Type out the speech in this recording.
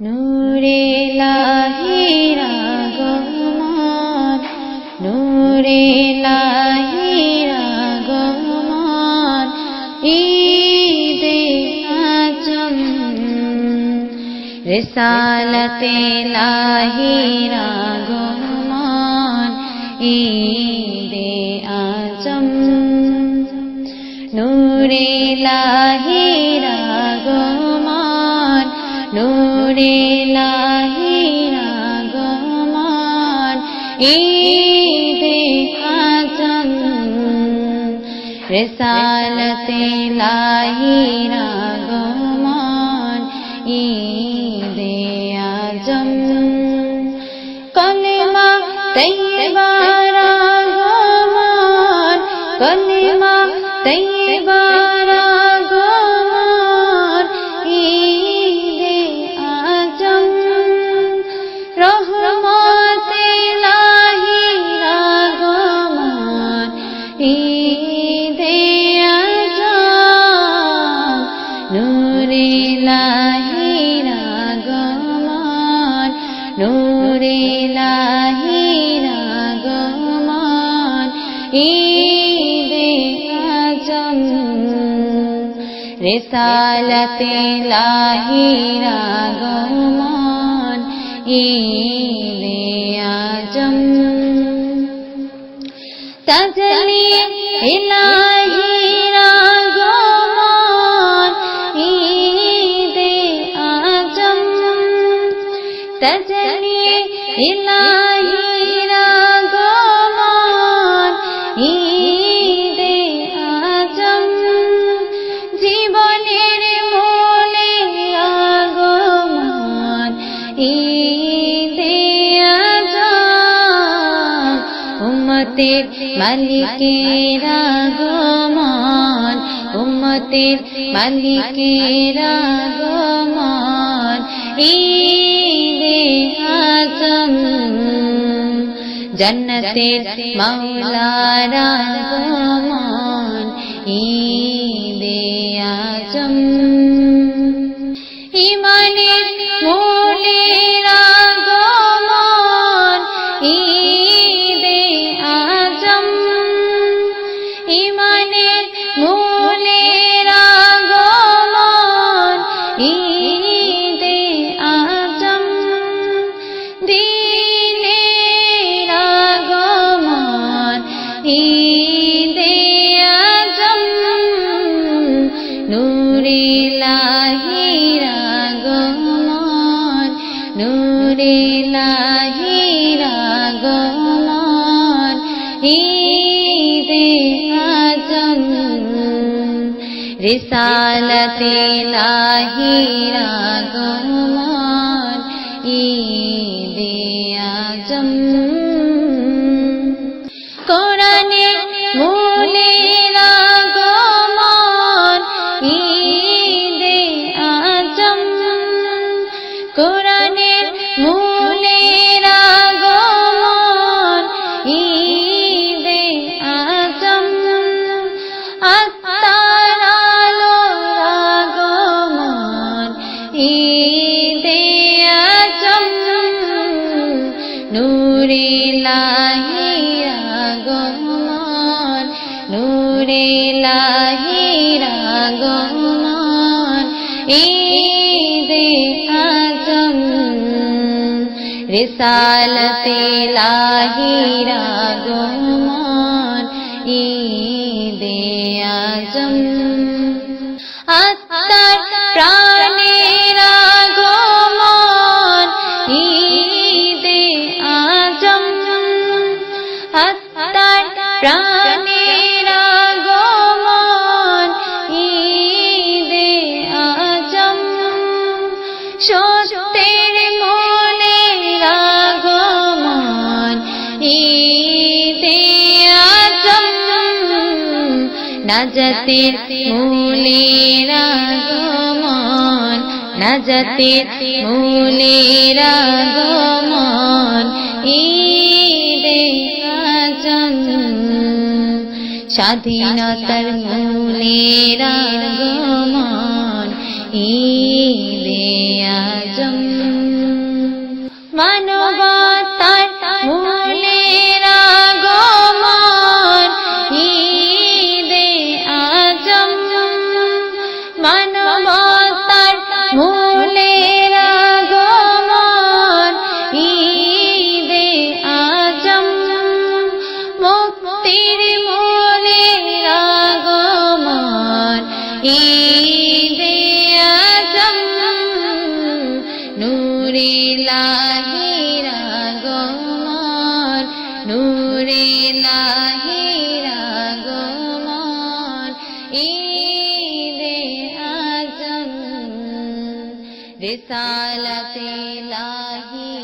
নূরে লাহিরা গমান নূরে লাহিরা গমান ঈদে আজম, রিসালতে লাহিরা গমান ঈদে আজম, নূরে লাহিরা গমান নূরে লাহিরা গমান ঈদে আজম রেসালতে লাহিরা গমান ঈদে আজম কলেমা তৈবারা গমান কলেমা তৈবারা নূরে লাহিরা গমান ঈদে আজম। রেসালতে লাহিরা গমান ঈদে আজম। তাজলি ইলাহিরা উম্মতের মালিকের আগমন উম্মতের মালিকের আগমন ঈদে আজম জন্নতের মাওলার আগমন ঈদে আজম। নূরে লাহিরা গমন নূরে লাহিরা গমন ঈদে আজম রিসালতে লাহিরা গমন ঈদে আজম। নূরে লাহিরা গমন ঈদে আজম রিসালতে লাহিরা গমন ঈদে নাজাতের মূলের রাগমন নাজাতের মূলের রাগমন ঈদে আজম। স্বাধীনতার মূলের রাগমন ঈদে লাহিরা গমন নূরে লাহিরা গমন ঈদে আজম রিসালতে লাহি